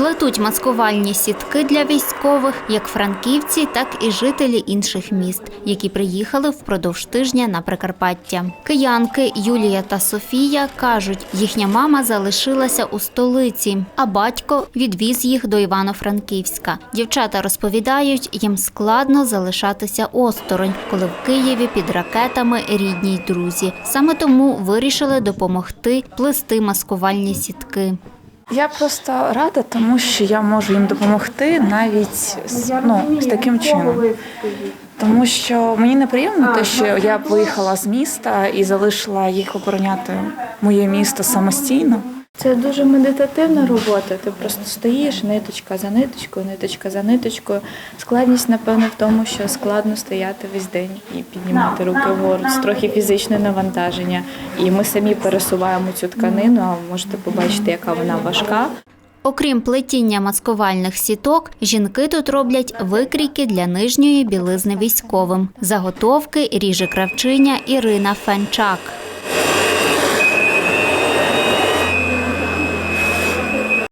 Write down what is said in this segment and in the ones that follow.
Плетуть маскувальні сітки для військових як франківці, так і жителі інших міст, які приїхали впродовж тижня на Прикарпаття. Киянки Юлія та Софія кажуть, їхня мама залишилася у столиці, а батько відвіз їх до Івано-Франківська. Дівчата розповідають, їм складно залишатися осторонь, коли в Києві під ракетами рідні й друзі. Саме тому вирішили допомогти плести маскувальні сітки. Я просто рада, тому що я можу їм допомогти навіть ну, з таким чином. Тому що мені неприємно те, що я виїхала з міста і залишила їх обороняти моє місто самостійно. Це дуже медитативна робота. Ти просто стоїш ниточка за ниточкою, ниточка за ниточкою. Складність, напевно, в тому, що складно стояти весь день і піднімати руки вгору. Це трохи фізичне навантаження. І ми самі пересуваємо цю тканину, а можете побачити, яка вона важка. Окрім плетіння маскувальних сіток, жінки тут роблять викрійки для нижньої білизни військовим. Заготовки ріже кравчиня Ірина Фенчак.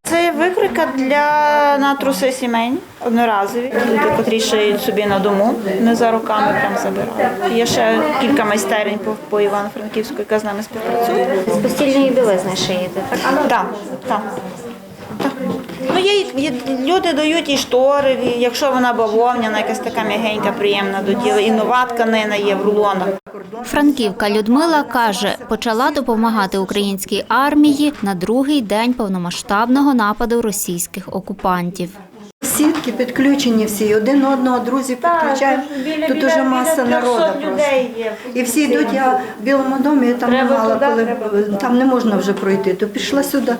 Це є для на труси сімейні, одноразові, люди, котрі шиють собі на дому, не за руками прям забирають. Є ще кілька майстерень по, по Івано-Франківську, яка з нами співпрацює. З постільної білизни шиєте, так? Так, так. Ну, є, є, люди дають і штори, і якщо вона бавовняна, якась така м'ягенька, приємна до тіла. І нова тканина є в рулонах. Франківка Людмила каже, почала допомагати українській армії на другий день повномасштабного нападу російських окупантів. Сітки підключені всі, один одного, друзі підключають. Тут уже маса народу просто. І всі йдуть, я в Білому домі, я там не мала, коли там не можна вже пройти, то пішла сюди.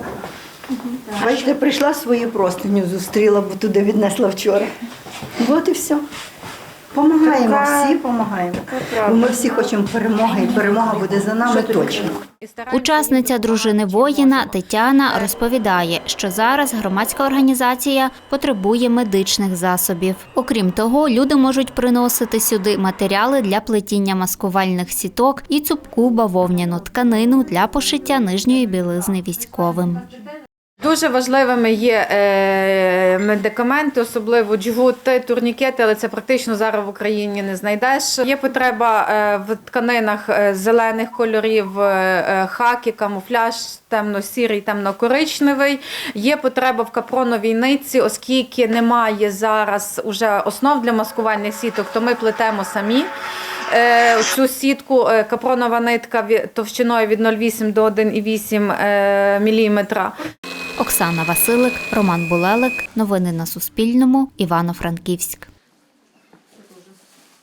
Бачите, прийшла свою простиню, зустріла, бо туди віднесла вчора. От і все. Помагаємо, всі помагаємо. Бо ми всі хочемо перемоги, і перемога буде за нами точно. Учасниця дружини воїна Тетяна розповідає, що зараз громадська організація потребує медичних засобів. Окрім того, люди можуть приносити сюди матеріали для плетіння маскувальних сіток і цупку бавовняну тканину для пошиття нижньої білизни військовим. Дуже важливими є е, медикаменти, особливо джгути, турнікети, але це практично зараз в Україні не знайдеш. Є потреба е, в тканинах е, зелених кольорів, хакі, камуфляж, темно-сірий, темно-коричневий. Є потреба в капроновій нитці, оскільки немає зараз уже основ для маскувальних сіток, то ми плетемо самі. Цю сітку капронова нитка товщиною від 0,8 до 1,8 е, міліметра. Оксана Василик, Роман Булелик. Новини на Суспільному. Івано-Франківськ.